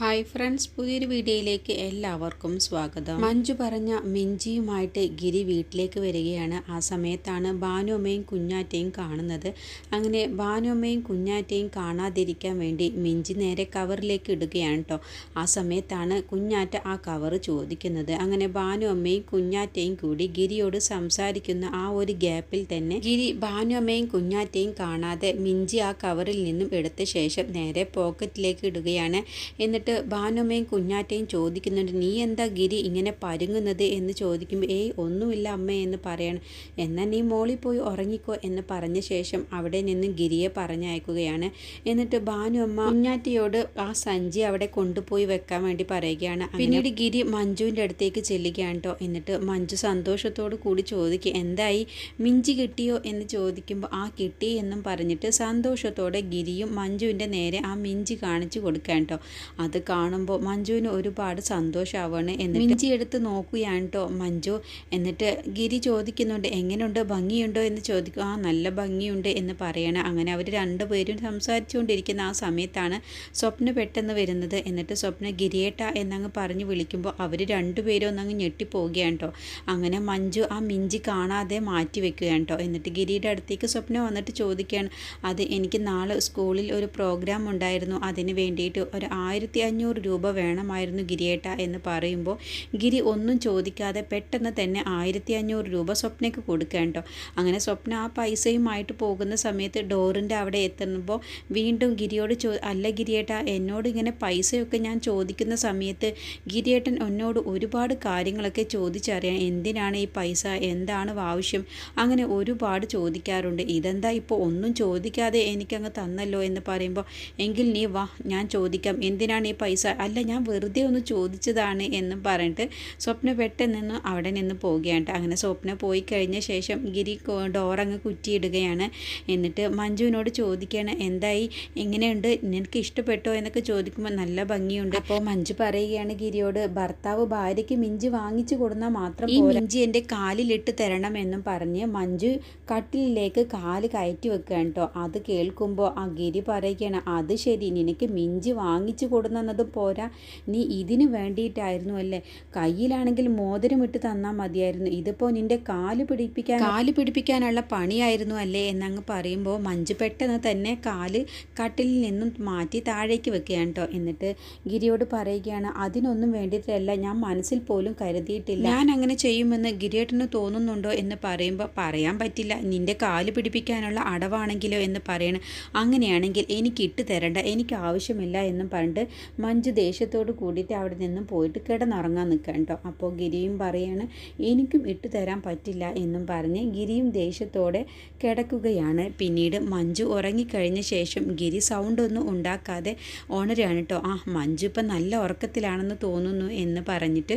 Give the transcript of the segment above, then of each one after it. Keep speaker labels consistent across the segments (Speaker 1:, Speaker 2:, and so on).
Speaker 1: Hi friends പുതിയൊരു വീഡിയോയിലേക്ക് എല്ലാവർക്കും സ്വാഗതം. മഞ്ജു പറഞ്ഞ മിഞ്ചിയുമായിട്ട് ഗിരി വീട്ടിലേക്ക് വരികയാണ്. ആ സമയത്താണ് ഭാനുമ്മയും കുഞ്ഞാറ്റയും കാണുന്നത്. അങ്ങനെ ഭാനുമ്മയും കുഞ്ഞാറ്റയും കാണാതിരിക്കാൻ വേണ്ടി മിഞ്ചി നേരെ കവറിലേക്ക് ഇടുകയാണ് കേട്ടോ ആ സമയത്താണ് കുഞ്ഞാറ്റ ആ കവർ ചോദിക്കുന്നത്. അങ്ങനെ ഭാനുമ്മയും കുഞ്ഞാറ്റയും കൂടി ഗിരിയോട് സംസാരിക്കുന്ന ആ ഒരു ഗ്യാപ്പിൽ തന്നെ ഗിരി ഭാനുമ്മയും കുഞ്ഞാറ്റയും കാണാതെ മിഞ്ചി ആ കവറിൽ നിന്നും എടുത്ത ശേഷം നേരെ പോക്കറ്റിലേക്ക് ഇടുകയാണ്. എന്നിട്ട് ഭാനുമ്മയും കുഞ്ഞാറ്റയും ചോദിക്കുന്നുണ്ട് നീ എന്താ ഗിരി ഇങ്ങനെ പരുങ്ങുന്നത്? എന്ന് ചോദിക്കുമ്പോൾ ഏയ് ഒന്നുമില്ല അമ്മേ എന്ന് പറയണം. എന്നാൽ നീ മോളിൽ പോയി ഉറങ്ങിക്കോ എന്ന് പറഞ്ഞ ശേഷം അവിടെ നിന്ന് ഗിരിയെ പറഞ്ഞയക്കുകയാണ്. എന്നിട്ട് ഭാനുമ്മ കുഞ്ഞാറ്റയോട് ആ സഞ്ചി അവിടെ കൊണ്ടുപോയി വെക്കാൻ വേണ്ടി പറയുകയാണ്. പിന്നീട് ഗിരി മഞ്ജുവിന്റെ അടുത്തേക്ക് ചെല്ലുകയാണ് കേട്ടോ എന്നിട്ട് മഞ്ജു സന്തോഷത്തോടു കൂടി ചോദിക്കുക എന്തായി? മിഞ്ചി കിട്ടിയോ? എന്ന് ചോദിക്കുമ്പോൾ ആ കിട്ടി എന്നും പറഞ്ഞിട്ട് സന്തോഷത്തോടെ ഗിരിയും മഞ്ജുവിന്റെ നേരെ ആ മിഞ്ചി കാണിച്ചു കൊടുക്കാൻ കേട്ടോ അത് കാണുമ്പോൾ മഞ്ജുവിന് ഒരുപാട് സന്തോഷമാവാണ് എന്നിട്ട് മിഞ്ചി എടുത്ത് നോക്കുകയാണ് കേട്ടോ മഞ്ജു. എന്നിട്ട് ഗിരി ചോദിക്കുന്നുണ്ട് എങ്ങനെയുണ്ട് ഭംഗിയുണ്ടോ? എന്ന് ചോദിക്കും. ആ നല്ല ഭംഗിയുണ്ട് എന്ന് പറയണം. അങ്ങനെ അവർ രണ്ടുപേരും സംസാരിച്ചുകൊണ്ടിരിക്കുന്ന ആ സമയത്താണ് സ്വപ്ന പെട്ടെന്ന് വരുന്നത്. എന്നിട്ട് സ്വപ്ന ഗിരിയേട്ട എന്നങ്ങ് പറഞ്ഞ് വിളിക്കുമ്പോൾ അവർ രണ്ടുപേരും ഒന്നങ്ങ് ഞെട്ടിപ്പോവുകയാണ് കേട്ടോ അങ്ങനെ മഞ്ജു ആ മിഞ്ചി കാണാതെ മാറ്റി വെക്കുകയാണ് കേട്ടോ എന്നിട്ട് ഗിരിയുടെ അടുത്തേക്ക് സ്വപ്ന വന്നിട്ട് ചോദിക്കുകയാണ് അത് എനിക്ക് നാളെ സ്കൂളിൽ ഒരു പ്രോഗ്രാം ഉണ്ടായിരുന്നു. അതിന് വേണ്ടിയിട്ട് ഒരു ആയിരത്തി അഞ്ഞൂറ് രൂപ വേണമായിരുന്നു ഗിരിയേട്ട എന്ന് പറയുമ്പോൾ ഗിരി ഒന്നും ചോദിക്കാതെ പെട്ടെന്ന് തന്നെ ആയിരത്തി അഞ്ഞൂറ് രൂപ സ്വപ്നയ്ക്ക് കൊടുക്കുക കേട്ടോ. അങ്ങനെ സ്വപ്ന ആ പൈസയുമായിട്ട് പോകുന്ന സമയത്ത് ഡോറിന്റെ അവിടെ എത്തുമ്പോൾ വീണ്ടും ഗിരിയോട് ചോ അല്ല ഗിരിയേട്ട എന്നോട് ഇങ്ങനെ പൈസയൊക്കെ ഞാൻ ചോദിക്കുന്ന സമയത്ത് ഗിരിയേട്ടൻ എന്നോട് ഒരുപാട് കാര്യങ്ങളൊക്കെ ചോദിച്ചറിയാൻ എന്തിനാണ് ഈ പൈസ? എന്താണ് ആവശ്യം? അങ്ങനെ ഒരുപാട് ചോദിക്കാറുണ്ട്. ഇതെന്താ ഇപ്പോൾ ഒന്നും ചോദിക്കാതെ എനിക്കങ്ങ് തന്നല്ലോ എന്ന് പറയുമ്പോൾ എങ്കിൽ നീ വാ ഞാൻ ചോദിക്കാം. എന്തിനാണ് പൈസ? അല്ല ഞാൻ വെറുതെ ഒന്ന് ചോദിച്ചതാണ് എന്ന് പറഞ്ഞിട്ട് സ്വപ്ന പെട്ടെന്ന് അവിടെ നിന്ന് പോവുകയാണ് അങ്ങനെ സ്വപ്ന പോയി കഴിഞ്ഞ ശേഷം ഗിരി ഡോറങ്ങ് കുറ്റിയിടുകയാണ്. എന്നിട്ട് മഞ്ജുവിനോട് ചോദിക്കുകയാണ് എന്തായി? എങ്ങനെയുണ്ട്? നിനക്ക് ഇഷ്ടപ്പെട്ടോ? എന്നൊക്കെ ചോദിക്കുമ്പോൾ നല്ല ഭംഗിയുണ്ട്. അപ്പോൾ മഞ്ജു പറയുകയാണ് ഗിരിയോട് ഭർത്താവ് ഭാര്യയ്ക്ക് മിഞ്ചി വാങ്ങിച്ചു കൊടുന്നാൽ മാത്രം ഈ മിഞ്ചി എന്റെ കാലിലിട്ട് തരണം എന്നും പറഞ്ഞ് മഞ്ജു കട്ടിലിലേക്ക് കാൽ കയറ്റി വെക്കുകയാണ് കേട്ടോ. അത് കേൾക്കുമ്പോൾ ആ ഗിരി പറയുകയാണ് അത് ശരി നിനക്ക് മിഞ്ചി വാങ്ങിച്ചു കൊടുന്നത് പോരാ. നീ ഇതിന് വേണ്ടിയിട്ടായിരുന്നു അല്ലേ? കയ്യിലാണെങ്കിൽ മോതിരം ഇട്ട് തന്നാൽ മതിയായിരുന്നു. ഇതിപ്പോൾ നിന്റെ കാൽ പിടിപ്പിക്കാൻ കാൽ പിടിപ്പിക്കാനുള്ള പണിയായിരുന്നു അല്ലേ? എന്നങ്ങ് പറയുമ്പോൾ മഞ്ജു പെട്ടെന്ന് തന്നെ കാൽ കട്ടിലിൽ നിന്നും മാറ്റി താഴേക്ക് വെക്കുകയാണ് കേട്ടോ എന്നിട്ട് ഗിരിയോട് പറയുകയാണ് അതിനൊന്നും വേണ്ടിയിട്ടല്ല. ഞാൻ മനസ്സിൽ പോലും കരുതിയിട്ടില്ല. ഞാൻ അങ്ങനെ ചെയ്യുമെന്ന് ഗിരിയേട്ടന് തോന്നുന്നുണ്ടോ എന്ന് പറയുമ്പോൾ പറയാൻ പറ്റില്ല. നിന്റെ കാൽ പിടിപ്പിക്കാനുള്ള അടവാണെങ്കിലോ എന്ന് പറയണം. അങ്ങനെയാണെങ്കിൽ എനിക്ക് ഇട്ട് തരണ്ട. എനിക്ക് ആവശ്യമില്ല എന്നും പറഞ്ഞിട്ട് മഞ്ജു ദേഷ്യത്തോട് കൂടിയിട്ട് അവിടെ നിന്നും പോയിട്ട് കിടന്നുറങ്ങാൻ നിൽക്കാം കേട്ടോ അപ്പോൾ ഗിരിയും പറയാണ് എനിക്കും ഇട്ട് തരാൻ പറ്റില്ല എന്നും പറഞ്ഞ് ഗിരിയും ദേഷ്യത്തോടെ കിടക്കുകയാണ്. പിന്നീട് മഞ്ജു ഉറങ്ങിക്കഴിഞ്ഞ ശേഷം ഗിരി സൗണ്ടൊന്നും ഉണ്ടാക്കാതെ ഓണരാണ് കേട്ടോ ആ മഞ്ജു ഇപ്പം നല്ല ഉറക്കത്തിലാണെന്ന് തോന്നുന്നു എന്ന് പറഞ്ഞിട്ട്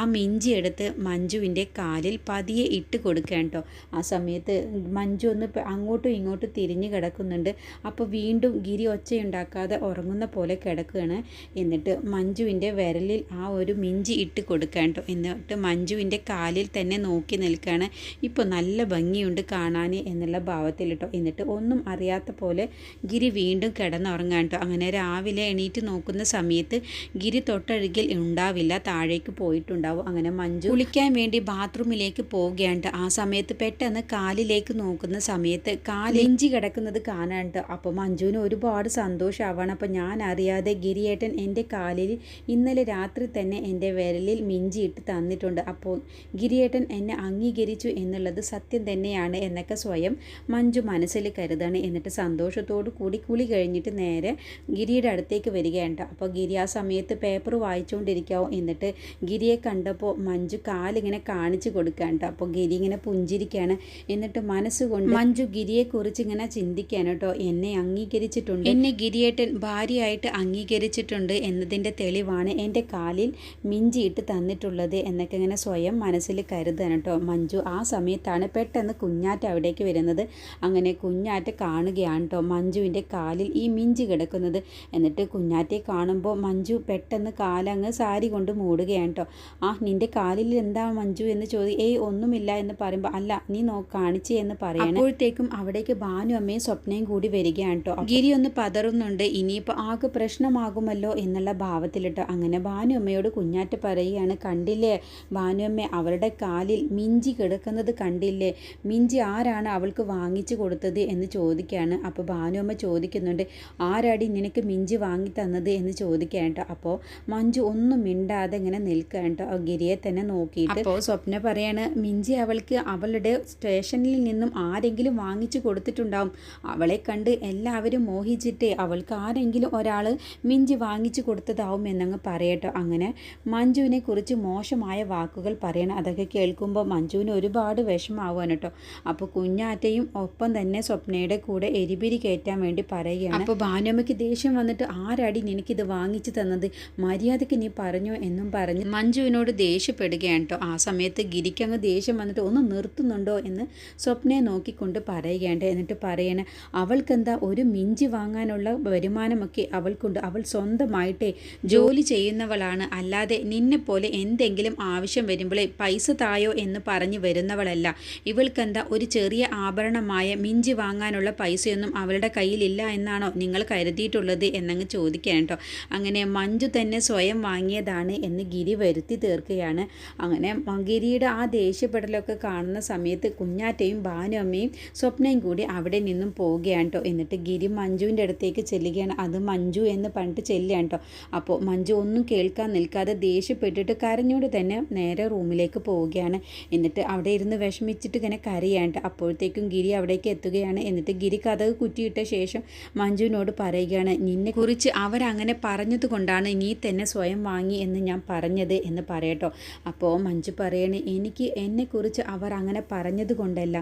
Speaker 1: ആ മിഞ്ചി എടുത്ത് മഞ്ജുവിന്റെ കാലിൽ പതിയെ ഇട്ട് കൊടുക്കുകയാണ് കേട്ടോ ആ സമയത്ത് മഞ്ജു ഒന്ന് അങ്ങോട്ടും ഇങ്ങോട്ടും തിരിഞ്ഞ് കിടക്കുന്നുണ്ട്. അപ്പോൾ വീണ്ടും ഗിരി ഒച്ചയുണ്ടാക്കാതെ ഉറങ്ങുന്ന പോലെ കിടക്കുകയാണ്. എന്നിട്ട് മഞ്ജുവിന്റെ വിരലിൽ ആ ഒരു മിഞ്ചി ഇട്ട് കൊടുക്കാൻ കേട്ടോ എന്നിട്ട് മഞ്ജുവിന്റെ കാലിൽ തന്നെ നോക്കി നിൽക്കുകയാണ് ഇപ്പോൾ നല്ല ഭംഗിയുണ്ട് കാണാൻ എന്നുള്ള ഭാവത്തിൽ കേട്ടോ എന്നിട്ട് ഒന്നും അറിയാത്ത പോലെ ഗിരി വീണ്ടും കിടന്നുറങ്ങാൻ കേട്ടോ അങ്ങനെ രാവിലെ എണീറ്റ് നോക്കുന്ന സമയത്ത് ഗിരി തൊട്ടഴുകിൽ ഉണ്ടാവില്ല താഴേക്ക് പോയിട്ടുണ്ടാവും. അങ്ങനെ മഞ്ജു കുളിക്കാൻ വേണ്ടി ബാത്റൂമിലേക്ക് പോവുകയാണ് ആ സമയത്ത് പെട്ടെന്ന് കാലിലേക്ക് നോക്കുന്ന സമയത്ത് കാലിഞ്ചി കിടക്കുന്നത് കാണാൻ കേട്ടോ അപ്പോൾ മഞ്ജുവിന് ഒരുപാട് സന്തോഷമാവാണ്. അപ്പോൾ ഞാൻ അറിയാതെ ഗിരിയേട്ടൻ എന്റെ കാലിൽ ഇന്നലെ രാത്രി തന്നെ എന്റെ വിരലിൽ മിഞ്ചിയിട്ട് തന്നിട്ടുണ്ട്. അപ്പോൾ ഗിരിയേട്ടൻ എന്നെ അംഗീകരിച്ചു എന്നുള്ളത് സത്യം തന്നെയാണ് എന്നൊക്കെ സ്വയം മഞ്ജു മനസ്സിൽ കരുതാണ്. എന്നിട്ട് സന്തോഷത്തോടു കൂടി കുളി കഴിഞ്ഞിട്ട് നേരെ ഗിരിയുടെ അടുത്തേക്ക് വരികയാണ് അപ്പോൾ ഗിരി ആ സമയത്ത് പേപ്പർ വായിച്ചുകൊണ്ടിരിക്കാവും? എന്നിട്ട് ഗിരിയെ കണ്ടപ്പോൾ മഞ്ജു കാലിങ്ങനെ കാണിച്ചു കൊടുക്കാണ്ട് അപ്പോൾ ഗിരി ഇങ്ങനെ പുഞ്ചിരിക്കുകയാണ്. എന്നിട്ട് മനസ്സുകൊണ്ട് മഞ്ജു ഗിരിയെക്കുറിച്ച് ഇങ്ങനെ ചിന്തിക്കാൻ കേട്ടോ. എന്നെ അംഗീകരിച്ചിട്ടുണ്ട്. എന്നെ ഗിരിയേട്ടൻ ഭാര്യയായിട്ട് അംഗീകരിച്ചിട്ടുണ്ട്. എന്നതിന്റെ തെളിവാണ് എന്റെ കാലിൽ മിഞ്ചിയിട്ട് തന്നിട്ടുള്ളത് എന്നൊക്കെ ഇങ്ങനെ സ്വയം മനസ്സിൽ കരുതാണ് കേട്ടോ. മഞ്ജു ആ സമയത്താണ് പെട്ടെന്ന് കുഞ്ഞാറ്റ അവിടേക്ക് വരുന്നത്. അങ്ങനെ കുഞ്ഞാറ്റ കാണുകയാണ് കേട്ടോ. മഞ്ജുവിന്റെ കാലിൽ ഈ മിഞ്ചി കിടക്കുന്നത്. എന്നിട്ട് കുഞ്ഞാറ്റയെ കാണുമ്പോൾ മഞ്ജു പെട്ടെന്ന് കാലങ്ങ് സാരി കൊണ്ട് മൂടുകയാണ് കേട്ടോ. ആ നിന്റെ കാലിൽ എന്താ മഞ്ജു? എന്ന് ചോദി ഏയ് ഒന്നുമില്ല എന്ന് പറയുമ്പോൾ അല്ല നീ നോ കാണിച്ചേ എന്ന് പറയണം. അപ്പോഴത്തേക്കും അവിടേക്ക് ഭാനു അമ്മയും സ്വപ്നയും കൂടി വരികയാണ് കേട്ടോ. ഗിരി ഒന്ന് പതറുന്നുണ്ട്. ഇനിയിപ്പോൾ ആകെ പ്രശ്നമാകുമല്ലോ ഉണ്ടല്ലോ എന്നുള്ള ഭാവത്തിലിട്ടോ അങ്ങനെ ഭാനുമ്മയോട് കുഞ്ഞാറ്റ പറയുകയാണ് കണ്ടില്ലേ? ഭാനുമ്മ അവരുടെ കാലിൽ മിഞ്ചി കിടക്കുന്നത് കണ്ടില്ലേ? മിഞ്ചി ആരാണ് അവൾക്ക് വാങ്ങിച്ചു കൊടുത്തത്? എന്ന് ചോദിക്കുകയാണ്. അപ്പോൾ ഭാനുമ്മ ചോദിക്കുന്നുണ്ട് ആരാടി നിനക്ക് മിഞ്ചി വാങ്ങി തന്നത്? എന്ന് ചോദിക്കാൻ കേട്ടോ. അപ്പോൾ മഞ്ജു ഒന്നും മിണ്ടാതെ ഇങ്ങനെ നിൽക്കുക കേട്ടോ. ഗിരിയെ തന്നെ നോക്കിയിട്ട് അപ്പോൾ സ്വപ്ന പറയാണ് മിഞ്ചി അവൾക്ക് അവളുടെ സ്റ്റേഷനിൽ നിന്നും ആരെങ്കിലും വാങ്ങിച്ചു കൊടുത്തിട്ടുണ്ടാവും. അവളെ കണ്ട് എല്ലാവരും മോഹിച്ചിട്ട് അവൾക്ക് ആരെങ്കിലും ഒരാൾ മിഞ്ചി വാങ്ങിച്ചു കൊടുത്തതാവും എന്നങ്ങ് പറയട്ടോ. അങ്ങനെ മഞ്ജുവിനെ കുറിച്ച് മോശമായ വാക്കുകൾ പറയണം അതൊക്കെ കേൾക്കുമ്പോൾ മഞ്ജുവിന് ഒരുപാട് വിഷമാവാൻ കേട്ടോ. അപ്പോൾ കുഞ്ഞാറ്റയും ഒപ്പം തന്നെ സ്വപ്നയുടെ കൂടെ എരിപിരി കയറ്റാൻ വേണ്ടി പറയുകയാണ്. അപ്പോൾ ഭാനുമ്മയ്ക്ക് ദേഷ്യം വന്നിട്ട് ആരടി നിനക്കിത് വാങ്ങിച്ചു തന്നത്? മര്യാദയ്ക്ക് നീ പറഞ്ഞു എന്നും പറഞ്ഞ് മഞ്ജുവിനോട് ദേഷ്യപ്പെടുകയാണ് കേട്ടോ. ആ സമയത്ത് ഗിരിക്കങ്ങ് ദേഷ്യം വന്നിട്ട് ഒന്ന് നിർത്തുന്നുണ്ടോ എന്ന് സ്വപ്നയെ നോക്കിക്കൊണ്ട് പറയുകയാണ് എന്നിട്ട് പറയണേ അവൾക്കെന്താ ഒരു മിഞ്ചി വാങ്ങാനുള്ള വരുമാനമൊക്കെ അവൾക്കുണ്ട്. അവൾ സ്വന്തമായിട്ടേ ജോലി ചെയ്യുന്നവളാണ്. അല്ലാതെ നിന്നെ പോലെ എന്തെങ്കിലും ആവശ്യം വരുമ്പോഴേ പൈസ തായോ എന്ന് പറഞ്ഞു വരുന്നവളല്ല. ഇവൾക്കെന്താ ഒരു ചെറിയ ആഭരണമായ മിഞ്ചി വാങ്ങാനുള്ള പൈസയൊന്നും അവളുടെ കയ്യിലില്ല എന്നാണോ നിങ്ങൾ കരുതിയിട്ടുള്ളത് എന്നങ്ങ് ചോദിക്കാൻ കേട്ടോ. അങ്ങനെ മഞ്ജു തന്നെ സ്വയം വാങ്ങിയതാണ് എന്ന് ഗിരി വരുത്തി തീർക്കുകയാണ്. അങ്ങനെ ഗിരിയുടെ ആ ദേഷ്യപ്പെടലൊക്കെ കാണുന്ന സമയത്ത് കുഞ്ഞാറ്റയും ഭാനുഅമ്മയും സ്വപ്നയും കൂടി അവിടെ നിന്നും പോവുകയാണ് കേട്ടോ. എന്നിട്ട് ഗിരി മഞ്ജുവിന്റെ അടുത്തേക്ക് ചെല്ലുകയാണ്. അത് മഞ്ജു എന്ന് പറഞ്ഞിട്ട് ചെല്ലുകയാണ് കേട്ടോ അപ്പോൾ മഞ്ജു ഒന്നും കേൾക്കാൻ നിൽക്കാതെ ദേഷ്യപ്പെട്ടിട്ട് കരഞ്ഞോട് തന്നെ നേരെ റൂമിലേക്ക് പോവുകയാണ്. എന്നിട്ട് അവിടെ ഇരുന്ന് വിഷമിച്ചിട്ട് ഇങ്ങനെ കരയാണ്ട് അപ്പോഴത്തേക്കും ഗിരി അവിടേക്ക് എത്തുകയാണ്. എന്നിട്ട് ഗിരി കഥ കുറ്റിയിട്ട ശേഷം മഞ്ജുവിനോട് പറയുകയാണ് നിന്നെ കുറിച്ച് അവരങ്ങനെ പറഞ്ഞത് കൊണ്ടാണ് നീ തന്നെ സ്വയം വാങ്ങി എന്ന് ഞാൻ പറഞ്ഞത് എന്ന് പറയട്ടോ. അപ്പോൾ മഞ്ജു പറയണേ എനിക്ക് എന്നെക്കുറിച്ച് അവർ അങ്ങനെ പറഞ്ഞത് കൊണ്ടല്ല.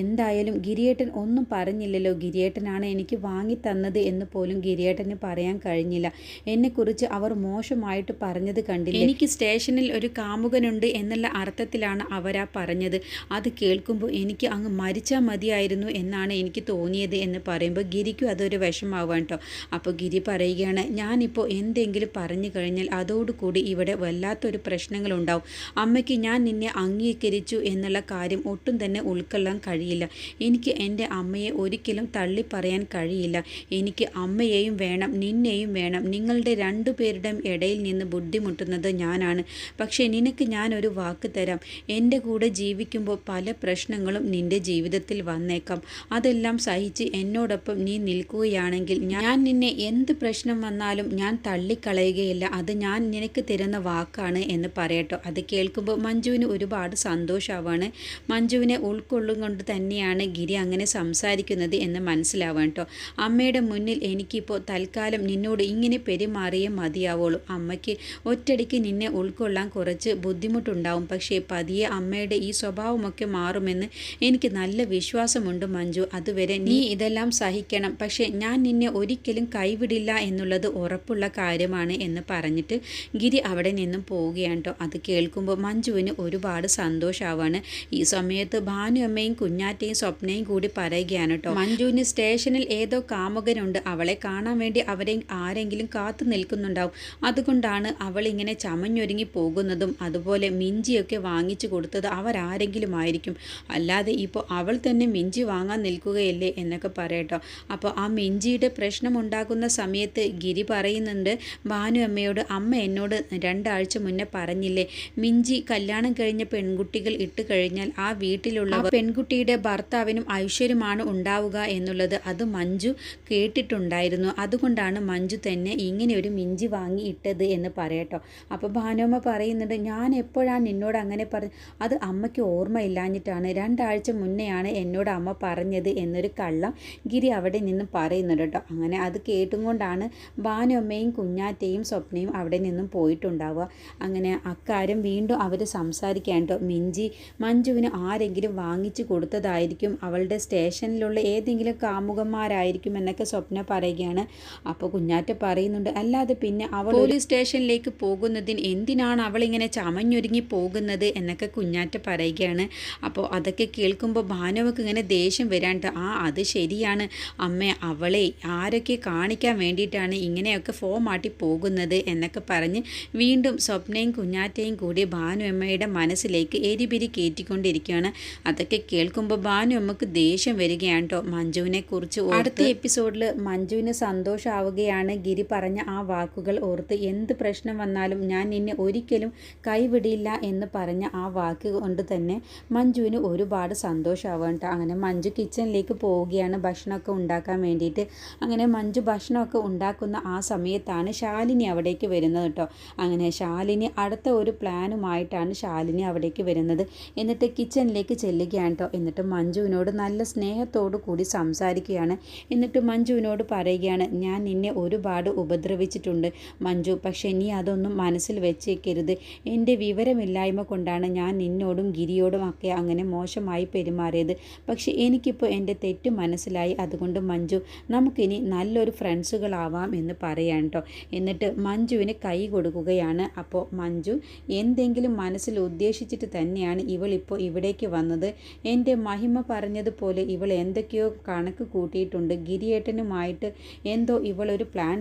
Speaker 1: എന്തായാലും ഗിരിയേട്ടൻ ഒന്നും പറഞ്ഞില്ലല്ലോ. ഗിരിയേട്ടനാണ് എനിക്ക് വാങ്ങി തന്നത് എന്ന് പോലും ഗിരിയേട്ടന് പറയാൻ കഴിഞ്ഞില്ല. എന്നെക്കുറിച്ച് അവർ മോശമായിട്ട് പറഞ്ഞത് കണ്ടില്ല? എനിക്ക് സ്റ്റേഷനിൽ ഒരു കാമുകനുണ്ട് എന്നുള്ള അർത്ഥത്തിലാണ് അവരാ പറഞ്ഞത്. അത് കേൾക്കുമ്പോൾ എനിക്ക് അങ്ങ് മരിച്ചാൽ മതിയായിരുന്നു എന്നാണ് എനിക്ക് തോന്നിയത് എന്ന് പറയുമ്പോൾ ഗിരിക്കും അതൊരു വിഷമാവാൻ കേട്ടോ. അപ്പോൾ ഗിരി പറയുകയാണ് ഞാനിപ്പോൾ എന്തെങ്കിലും പറഞ്ഞു കഴിഞ്ഞാൽ അതോടുകൂടി ഇവിടെ വല്ലാത്തൊരു പ്രശ്നങ്ങളുണ്ടാവും. അമ്മയ്ക്ക് ഞാൻ നിന്നെ അംഗീകരിച്ചു എന്നുള്ള കാര്യം ഒട്ടും തന്നെ ഉൾക്കൊള്ളാൻ കഴിയില്ല. എനിക്ക് എന്റെ അമ്മയെ ഒരിക്കലും തള്ളി പറയാൻ കഴിയില്ല. എനിക്ക് അമ്മയെയും വേണം നിന്നെയും വേണം. നിങ്ങളുടെ രണ്ടു പേരുടെയും ഇടയിൽ നിന്ന് ബുദ്ധിമുട്ടുന്നത് ഞാനാണ്. പക്ഷേ നിനക്ക് ഞാൻ ഒരു വാക്ക് തരാം. എന്റെ കൂടെ ജീവിക്കുമ്പോൾ പല പ്രശ്നങ്ങളും നിന്റെ ജീവിതത്തിൽ വന്നേക്കാം. അതെല്ലാം സഹിച്ച് എന്നോടൊപ്പം നീ നിൽക്കുകയാണെങ്കിൽ ഞാൻ നിന്നെ എന്ത് പ്രശ്നം വന്നാലും ഞാൻ തള്ളിക്കളയുകയില്ല. അത് ഞാൻ നിനക്ക് തരുന്ന വാക്കാണ് എന്ന് പറയട്ടോ. അത് കേൾക്കുമ്പോൾ മഞ്ജുവിന് ഒരുപാട് സന്തോഷമാവാണ് മഞ്ജുവിനെ ഉൾക്കൊള്ളും കൊണ്ട് തന്നെയാണ് ഗിരി അങ്ങനെ സംസാരിക്കുന്നത് എന്ന് മനസ്സിലാവാൻ കേട്ടോ അമ്മയുടെ മുന്നിൽ എനിക്കിപ്പോൾ തൽക്കാലം നിന്നോട് ഇങ്ങനെ പെരുമാറിയേ മതിയാവുള്ളൂ. അമ്മയ്ക്ക് ഒറ്റടിക്ക് നിന്നെ ഉൾക്കൊള്ളാൻ കുറച്ച് ബുദ്ധിമുട്ടുണ്ടാവും. പക്ഷേ പതിയെ അമ്മയുടെ ഈ സ്വഭാവമൊക്കെ മാറുമെന്ന് എനിക്ക് നല്ല വിശ്വാസമുണ്ട് മഞ്ജു. അതുവരെ നീ ഇതെല്ലാം സഹിക്കണം. പക്ഷേ ഞാൻ നിന്നെ ഒരിക്കലും കൈവിടില്ല എന്നുള്ളത് ഉറപ്പുള്ള കാര്യമാണ് എന്ന് പറഞ്ഞിട്ട് ഗിരി അവിടെ നിന്നും പോവുകയാണ് അത് കേൾക്കുമ്പോൾ മഞ്ജുവിന് ഒരുപാട് സന്തോഷമാവാണ് ഈ സമയത്ത് ഭാനുഅമ്മയും കുഞ്ഞാറ്റയും സ്വപ്നയും കൂടി പറയുകയാണ് കേട്ടോ. മഞ്ജുവിന് സ്റ്റേഷനിൽ ഏതോ കാമുകനുണ്ട്. അവളെ കാണാൻ വേണ്ടി അവരെ ആരെങ്കിലും കാത്തു നിൽക്കുന്നുണ്ടാവും. അതുകൊണ്ടാണ് അവൾ ഇങ്ങനെ ചമഞ്ഞൊരുങ്ങി പോകുന്നതും അതുപോലെ മിഞ്ചിയൊക്കെ വാങ്ങിച്ചു കൊടുത്തത് അവരാരെങ്കിലും ആയിരിക്കും. അല്ലാതെ ഇപ്പോൾ അവൾ തന്നെ മിഞ്ചി വാങ്ങാൻ നിൽക്കുകയല്ലേ എന്നൊക്കെ പറയട്ടോ. അപ്പോൾ ആ മിഞ്ചിയുടെ പ്രശ്നമുണ്ടാകുന്ന സമയത്ത് ഗിരി പറയുന്നുണ്ട് ഭാനു അമ്മയോട് അമ്മ എന്നോട് രണ്ടാഴ്ച മുന്നേ പറഞ്ഞില്ലേ മിഞ്ചി കല്യാണം കഴിഞ്ഞ പെൺകുട്ടികൾ ഇട്ട് കഴിഞ്ഞാൽ ആ വീട്ടിലുള്ള പെൺകുട്ടിയുടെ ഭർത്താവിനും ഐശ്വര്യമാണ് ഉണ്ടാവുക എന്നുള്ളത് അത് മഞ്ജു കേട്ടിട്ടുണ്ടായിരുന്നു. അതുകൊണ്ടാണ് മഞ്ജു തന്നെ ഇങ്ങനെ ഒരു മിഞ്ചി വാങ്ങി ഇട്ടത് എന്ന് പറയട്ടോ. അപ്പോൾ ഭാനുമ്മ പറയുന്നുണ്ട് ഞാൻ എപ്പോഴാണ് നിന്നോട് അങ്ങനെ പറഞ്ഞു അത് അമ്മയ്ക്ക് ഓർമ്മയില്ലാഞ്ഞിട്ടാണ്. രണ്ടാഴ്ച മുന്നെയാണ് എന്നോട് അമ്മ പറഞ്ഞത് എന്നൊരു കള്ളം ഗിരി അവിടെ നിന്ന് പറയുന്നുണ്ട് കേട്ടോ. അങ്ങനെ അത് കേട്ടും കൊണ്ടാണ് ഭാനുമ്മയും കുഞ്ഞാറ്റയും സ്വപ്നയും അവിടെ നിന്നും പോയിട്ടുണ്ടാവുക. അങ്ങനെ അക്കാര്യം വീണ്ടും അവർ സംസാരിക്കാൻ കേട്ടോ. മിഞ്ചി മഞ്ജുവിന് ആരെങ്കിലും വാങ്ങിച്ചു കൊടുത്തതായിരിക്കും. അവളുടെ സ്റ്റേഷനിലുള്ള ഏതെങ്കിലും കാമുകന്മാരായിരിക്കും എന്നൊക്കെ സ്വപ്ന പറയുകയാണ്. അപ്പോൾ കുഞ്ഞാറ്റ പറയുന്നുണ്ട്. അല്ലാതെ പിന്നെ അവൾ പോലീസ് സ്റ്റേഷനിലേക്ക് പോകുന്നതിന് എന്തിനാണ് അവൾ ഇങ്ങനെ ചമഞ്ഞൊരുങ്ങി പോകുന്നത് എന്നൊക്കെ കുഞ്ഞാറ്റ പറയുകയാണ്. അപ്പോൾ അതൊക്കെ കേൾക്കുമ്പോൾ ഭാനുവക്ക് ഇങ്ങനെ ദേഷ്യം വരാണ്ട് ആ അത് ശരിയാണ്. അമ്മ അവളെ ആരൊക്കെ കാണിക്കാൻ വേണ്ടിയിട്ടാണ് ഇങ്ങനെയൊക്കെ ഫോമാട്ടി പോകുന്നത്? എന്നൊക്കെ പറഞ്ഞ് വീണ്ടും സ്വപ്നയും കുഞ്ഞാറ്റയും കൂടി ഭാനുവമ്മയുടെ മനസ്സിലേക്ക് എരിപിരി കയറ്റിക്കൊണ്ടിരിക്കുകയാണ്. അതൊക്കെ കേൾക്കുമ്പോൾ ഭാനുവമ്മക്ക് ദേഷ്യം വരികയാണ് കേട്ടോ. മഞ്ജുവിനെ കുറിച്ച് അടുത്ത എപ്പിസോഡിൽ മഞ്ജുവിന് സന്തോഷമാവുകയാണ് ഗിരി പറ പറഞ്ഞ ആ വാക്കുകൾ ഓർത്ത് എന്ത് പ്രശ്നം വന്നാലും ഞാൻ നിന്നെ ഒരിക്കലും കൈവിടില്ല എന്ന് പറഞ്ഞ ആ വാക്ക് കൊണ്ട് തന്നെ മഞ്ജുവിന് ഒരുപാട് സന്തോഷമാവാം കേട്ടോ. അങ്ങനെ മഞ്ജു കിച്ചണിലേക്ക് പോവുകയാണ് ഭക്ഷണമൊക്കെ ഉണ്ടാക്കാൻ വേണ്ടിയിട്ട്. അങ്ങനെ മഞ്ജു ഭക്ഷണമൊക്കെ ഉണ്ടാക്കുന്ന ആ സമയത്താണ് ശാലിനി അവിടേക്ക് വരുന്നത് കേട്ടോ. അങ്ങനെ ശാലിനി അടുത്ത ഒരു പ്ലാനുമായിട്ടാണ് ശാലിനി അവിടേക്ക് വരുന്നത്. എന്നിട്ട് കിച്ചണിലേക്ക് ചെല്ലുകയാണ് കേട്ടോ. എന്നിട്ട് മഞ്ജുവിനോട് നല്ല സ്നേഹത്തോടു കൂടി സംസാരിക്കുകയാണ്. എന്നിട്ട് മഞ്ജുവിനോട് പറയുകയാണ് ഞാൻ നിന്നെ ഒരുപാട് ഉപദ്രവിച്ചിട്ടുണ്ട്. മഞ്ജു പക്ഷെ നീ അതൊന്നും മനസ്സിൽ വെച്ചേക്കരുത്. എന്റെ വിവരമില്ലായ്മ കൊണ്ടാണ് ഞാൻ നിന്നോടും ഗിരിയോടും ഒക്കെ അങ്ങനെ മോശമായി പെരുമാറിയത്. പക്ഷേ എനിക്കിപ്പോൾ എന്റെ തെറ്റ് മനസ്സിലായി. അതുകൊണ്ട് മഞ്ജു നമുക്കിനി നല്ലൊരു ഫ്രണ്ട്സുകളാവാം എന്ന് പറയാൻ കേട്ടോ. എന്നിട്ട് മഞ്ജുവിന് കൈ കൊടുക്കുകയാണ്. അപ്പോൾ മഞ്ജു എന്തെങ്കിലും മനസ്സിൽ ഉദ്ദേശിച്ചിട്ട് തന്നെയാണ് ഇവളിപ്പോൾ ഇവിടേക്ക് വന്നത്. എന്റെ മഹിമ പറഞ്ഞതുപോലെ ഇവൾ എന്തൊക്കെയോ കണക്ക് കൂട്ടിയിട്ടുണ്ട്. ഗിരിയേട്ടനുമായിട്ട് എന്തോ ഇവളൊരു പ്ലാൻ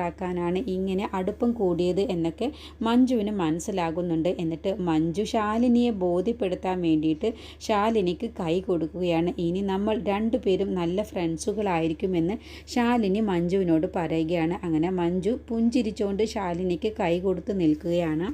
Speaker 1: തയ്യാറാക്കാനാണ് ഇങ്ങനെ അടുപ്പം കൂടിയത് എന്നൊക്കെ മഞ്ജുവിന് മനസ്സിലാകുന്നുണ്ട്. എന്നിട്ട് മഞ്ജു ശാലിനിയെ ബോധ്യപ്പെടുത്താൻ വേണ്ടിയിട്ട് ശാലിനിക്ക് കൈ കൊടുക്കുകയാണ്. ഇനി നമ്മൾ രണ്ടുപേരും നല്ല ഫ്രണ്ട്സുകളായിരിക്കുമെന്ന് ശാലിനി മഞ്ജുവിനോട് പറയുകയാണ്. അങ്ങനെ മഞ്ജു പുഞ്ചിരിച്ചുകൊണ്ട് ശാലിനിക്ക് കൈ കൊടുത്ത് നിൽക്കുകയാണ്.